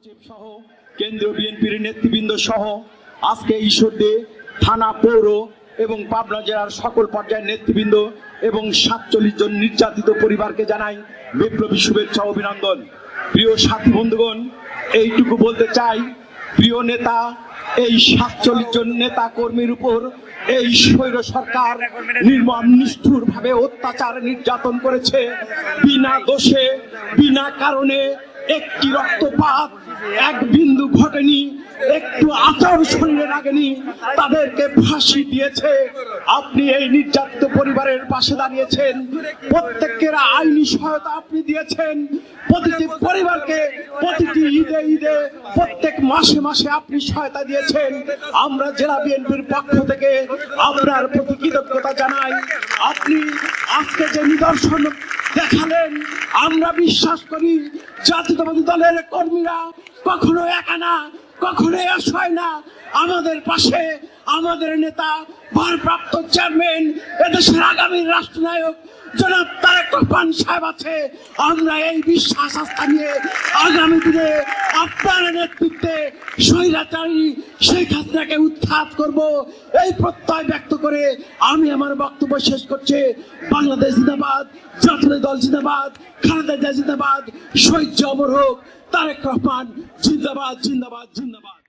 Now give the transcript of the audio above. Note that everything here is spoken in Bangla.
মহাসচিব সহ, কেন্দ্রীয় বিএনপির নেতৃবৃন্দ সহ, আজকে ঈশ্বরদী, থানা পৌর এবং পাবনা জেলার সকল পর্যায়ের নেতৃবৃন্দ এবং সাতচল্লিশ জন নির্যাতিত পরিবারকে জানাই বিপ্লবী শুভেচ্ছা অভিনন্দন। প্রিয় সাথী বন্ধুগণ, এইটুকু বলতে চাই, প্রিয় নেতা, এই সাতচল্লিশ জন নেতা কর্মীর উপর এই স্বৈর সরকার নির্মম নিষ্ঠুর ভাবে অত্যাচার নির্যাতন করেছে। বিনা দোষে, বিনা কারণে একটি রক্তপাত এক বিন্দু ঘটেনি, একটু আচর শরীরে লাগেনি তাদেরকে ফাঁসি দিয়েছে। আপনি এই নির্যাতিত পরিবারের পাশে দাঁড়িয়েছেন, প্রত্যেকের আইনি সহায়তা আপনি দিয়েছেন, প্রতিটি পরিবারকে প্রতিটি ঈদে ঈদে, প্রত্যেক মাসে মাসে আপনি সহায়তা দিয়েছেন। আমরা জেলা বিএনপির পক্ষ থেকে আপনার প্রতি কৃতজ্ঞতা জানাই। আপনি আজকে যে নিদর্শন দেখালেন, আমরা বিশ্বাস করি জাতীয়তাবাদী দলের কর্মীরা কখনো একা না, কখনো আসয় না। আমাদের পাশে আমাদের নেতা, ভারপ্রাপ্ত চেয়ারম্যান, এদেশের আগামী রাষ্ট্রনায়ক জনাব তারেক রহমান সাহেব আছে। আমরা এই বিশ্বাস আস্থা নিয়ে আগামী দিনে আপনার নেতৃত্বে স্বৈরাচারী শেখ হাসিনাকে উৎখাত করব। এই প্রত্যয় ব্যক্ত করে আমি আমার বক্তব্য শেষ করছি। বাংলাদেশ জিন্দাবাদ, জাতীয় দল জিন্দাবাদ, খালেদা জিন্দাবাদ শহীদ জবর হোক, তারেক রহমান জিন্দাবাদ জিন্দাবাদ জিন্দাবাদ।